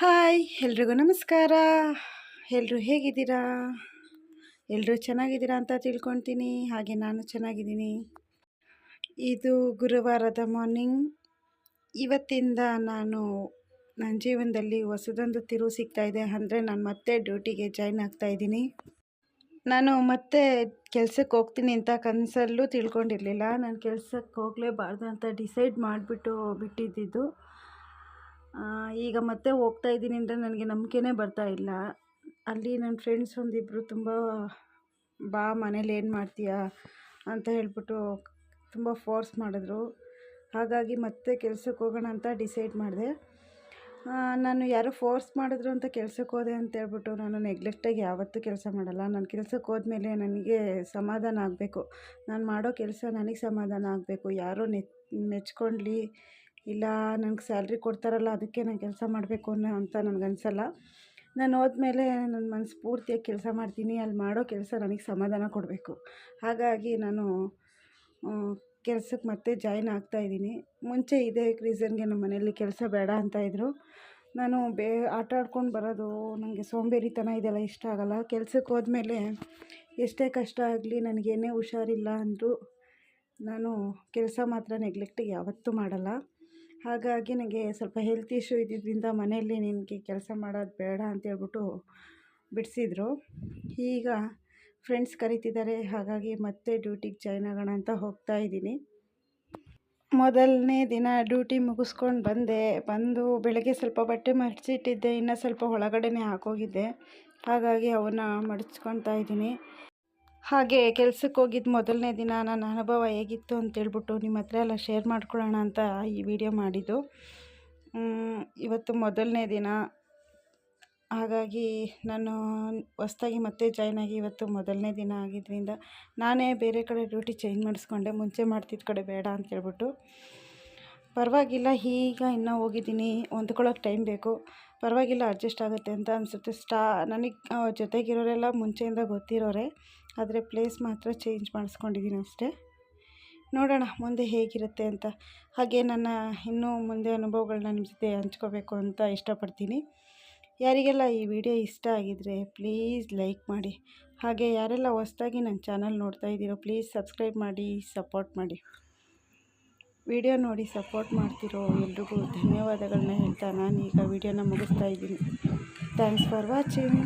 Hi, ಎಲ್ರಿಗೂ ನಮಸ್ಕಾರ. ಎಲ್ಲರೂ ಹೇಗಿದ್ದೀರಾ? ಎಲ್ಲರೂ ಚೆನ್ನಾಗಿದ್ದೀರಾ ಅಂತ ತಿಳ್ಕೊತೀನಿ ಹಾಗೆ ನಾನು ಚೆನ್ನಾಗಿದ್ದೀನಿ. ಇದು ಗುರುವಾರದ ಮಾರ್ನಿಂಗ್. ಇವತ್ತಿಂದ ನಾನು ನನ್ನ ಜೀವನದಲ್ಲಿ ಹೊಸದೊಂದು ತಿರುವು ಇದೆ. ಅಂದರೆ ನಾನು ಮತ್ತೆ ಡ್ಯೂಟಿಗೆ ಜಾಯ್ನ್ ಆಗ್ತಾ ಇದ್ದೀನಿ. ನಾನು ಮತ್ತೆ ಕೆಲಸಕ್ಕೆ ಹೋಗ್ತೀನಿ ಅಂತ ಕನಸಲ್ಲೂ ತಿಳ್ಕೊಂಡಿರಲಿಲ್ಲ. ನಾನು ಕೆಲಸಕ್ಕೆ ಹೋಗಲೇಬಾರ್ದು ಅಂತ ಡಿಸೈಡ್ ಮಾಡಿಬಿಟ್ಟು ಬಿಟ್ಟಿದ್ದಿದ್ದು ಈಗ ಮತ್ತೆ ಹೋಗ್ತಾ ಇದ್ದೀನಿ ಅಂದರೆ ನನಗೆ ನಂಬಿಕೆನೇ ಬರ್ತಾ ಇಲ್ಲ. ಅಲ್ಲಿ ನನ್ನ ಫ್ರೆಂಡ್ಸ್ ಒಂದಿಬ್ಬರು ತುಂಬ, ಬಾ, ಮನೇಲಿ ಏನು ಮಾಡ್ತೀಯಾ? ಅಂತ ಹೇಳ್ಬಿಟ್ಟು ತುಂಬ ಫೋರ್ಸ್ ಮಾಡಿದ್ರು. ಹಾಗಾಗಿ ಮತ್ತೆ ಕೆಲ್ಸಕ್ಕೆ ಹೋಗೋಣ ಅಂತ ಡಿಸೈಡ್ ಮಾಡಿದೆ. ನಾನು ಯಾರೋ ಫೋರ್ಸ್ ಮಾಡಿದ್ರು ಅಂತ ಕೆಲ್ಸಕ್ಕೆ ಹೋದೆ ಅಂತ ಹೇಳ್ಬಿಟ್ಟು ನಾನು ನೆಗ್ಲೆಕ್ಟಾಗಿ ಯಾವತ್ತೂ ಕೆಲಸ ಮಾಡಲ್ಲ. ನಾನು ಕೆಲ್ಸಕ್ಕೆ ಹೋದ್ಮೇಲೆ ನನಗೆ ಸಮಾಧಾನ ಆಗಬೇಕು. ನಾನು ಮಾಡೋ ಕೆಲಸ ನನಗೆ ಸಮಾಧಾನ ಆಗಬೇಕು. ಯಾರೋ ನೆಚ್ ಮೆಚ್ಕೊಳ್ಳಿ ಇಲ್ಲ, ನನಗೆ ಸ್ಯಾಲ್ರಿ ಕೊಡ್ತಾರಲ್ಲ, ಅದಕ್ಕೆ ನಾನು ಕೆಲಸ ಮಾಡಬೇಕು ಅನ್ನೋ ಅಂತ ನನಗೆ ಅನಿಸಲ್ಲ. ನಾನು ಹೋದ್ಮೇಲೆ ನನ್ನ ಮನಸ್ಸು ಪೂರ್ತಿಯಾಗಿ ಕೆಲಸ ಮಾಡ್ತೀನಿ ಅಲ್ಲಿ ಮಾಡೋ ಕೆಲಸ ನನಗೆ ಸಮಾಧಾನ ಕೊಡಬೇಕು. ಹಾಗಾಗಿ ನಾನು ಕೆಲಸಕ್ಕೆ ಮತ್ತೆ ಜಾಯ್ನ್ ಆಗ್ತಾಯಿದ್ದೀನಿ ಮುಂಚೆ ಇದೇ ರೀಸನ್ಗೆ ನಮ್ಮ ಮನೆಯಲ್ಲಿ ಕೆಲಸ ಬೇಡ ಅಂತ ಇದ್ದರು ನಾನು ಬೇ, ಆಟ ಆಡ್ಕೊಂಡು ಬರೋದು ನನಗೆ ಸೋಂಬೇರಿತನ ಇದೆಲ್ಲ ಇಷ್ಟ ಆಗೋಲ್ಲ. ಕೆಲ್ಸಕ್ಕೆ ಹೋದ್ಮೇಲೆ ಎಷ್ಟೇ ಕಷ್ಟ ಆಗಲಿ ನನಗೇನೇ ಹುಷಾರಿಲ್ಲ ಅಂದರೂ ನಾನು ಕೆಲಸ ಮಾತ್ರ ನೆಗ್ಲೆಕ್ಟಿಗೆ ಯಾವತ್ತೂ ಮಾಡಲ್ಲ. ಹಾಗಾಗಿ ನನಗೆ ಸ್ವಲ್ಪ ಹೆಲ್ತ್ ಇಶ್ಯೂ ಇದ್ದಿದ್ದರಿಂದ ಮನೆಯಲ್ಲಿ ನಿನಗೆ ಕೆಲಸ ಮಾಡೋದು ಬೇಡ ಅಂತೇಳ್ಬಿಟ್ಟು ಬಿಡಿಸಿದ್ರು. ಈಗ ಫ್ರೆಂಡ್ಸ್ ಕರೀತಿದ್ದಾರೆ, ಹಾಗಾಗಿ ಮತ್ತೆ ಡ್ಯೂಟಿಗೆ ಜಾಯ್ನ್ ಆಗೋಣ ಅಂತ ಹೋಗ್ತಾ ಇದ್ದೀನಿ. ಮೊದಲನೇ ದಿನ ಡ್ಯೂಟಿ ಮುಗಿಸ್ಕೊಂಡು ಬಂದೆ. ಬಂದು ಬೆಳಗ್ಗೆ ಸ್ವಲ್ಪ ಬಟ್ಟೆ ಮಡಿಸಿಟ್ಟಿದ್ದೆ ಇನ್ನೂ ಸ್ವಲ್ಪ ಒಳಗಡೆನೇ ಹಾಕೋಗಿದ್ದೆ. ಹಾಗಾಗಿ ಅವನ್ನ ಮಡಿಸ್ಕೊತಾ ಇದ್ದೀನಿ. ಹಾಗೆ ಕೆಲ್ಸಕ್ಕೆ ಹೋಗಿದ್ದ ಮೊದಲನೇ ದಿನ ನನ್ನ ಅನುಭವ ಹೇಗಿತ್ತು ಅಂತೇಳ್ಬಿಟ್ಟು ನಿಮ್ಮ ಹತ್ರ ಎಲ್ಲ ಶೇರ್ ಮಾಡ್ಕೊಳ್ಳೋಣ ಅಂತ ಈ ವಿಡಿಯೋ ಮಾಡಿದ್ದು. ಇವತ್ತು ಮೊದಲನೇ ದಿನ. ಹಾಗಾಗಿ ನಾನು ಹೊಸ್ದಾಗಿ ಮತ್ತೆ ಜಾಯ್ನ್ ಆಗಿ ಇವತ್ತು ಮೊದಲನೇ ದಿನ ಆಗಿದ್ದರಿಂದ ನಾನೇ ಬೇರೆ ಕಡೆ ಡ್ಯೂಟಿ ಚೇಂಜ್ ಮಾಡಿಸ್ಕೊಂಡೆ, ಮುಂಚೆ ಮಾಡ್ತಿದ್ದ ಕಡೆ ಬೇಡ ಅಂತೇಳ್ಬಿಟ್ಟು ಪರವಾಗಿಲ್ಲ ಈಗ ಇನ್ನೂ ಹೋಗಿದ್ದೀನಿ, ಹೊಂದ್ಕೊಳ್ಳೋಕೆ ಟೈಮ್ ಬೇಕು. ಪರವಾಗಿಲ್ಲ ಅಡ್ಜಸ್ಟ್ ಆಗುತ್ತೆ ಅಂತ ಅನಿಸುತ್ತೆ. ಸ್ಟಾ ನನಗೆ ಜೊತೆಗಿರೋರೆಲ್ಲ ಮುಂಚೆಯಿಂದ ಗೊತ್ತಿರೋರೆ, ಆದರೆ ಪ್ಲೇಸ್ ಮಾತ್ರ ಚೇಂಜ್ ಮಾಡಿಸ್ಕೊಂಡಿದ್ದೀನಿ ಅಷ್ಟೇ. ನೋಡೋಣ, ಮುಂದೆ ಹೇಗಿರುತ್ತೆ ಅಂತ. ಹಾಗೆ ನನ್ನ ಇನ್ನೂ ಮುಂದೆ ಅನುಭವಗಳನ್ನ ನಿಮ್ಮ ಜೊತೆ ಹಂಚ್ಕೋಬೇಕು ಅಂತ ಇಷ್ಟಪಡ್ತೀನಿ. ಯಾರಿಗೆಲ್ಲ ಈ ವಿಡಿಯೋ ಇಷ್ಟ ಆಗಿದರೆ ಪ್ಲೀಸ್ ಲೈಕ್ ಮಾಡಿ. ಹಾಗೆ ಯಾರೆಲ್ಲ ಹೊಸ್ದಾಗಿ ನನ್ನ ಚಾನಲ್ ನೋಡ್ತಾ ಇದ್ದೀರೋ ಪ್ಲೀಸ್ ಸಬ್ಸ್ಕ್ರೈಬ್ ಮಾಡಿ ಸಪೋರ್ಟ್ ಮಾಡಿ. ವಿಡಿಯೋ ನೋಡಿ ಸಪೋರ್ಟ್ ಮಾಡ್ತಿರೋ ಎಲ್ರಿಗೂ ಧನ್ಯವಾದಗಳನ್ನ ಹೇಳ್ತಾ ನಾನು ಈಗ ವಿಡಿಯೋನ ಮುಗಿಸ್ತಾ ಇದ್ದೀನಿ. Thanks for watching.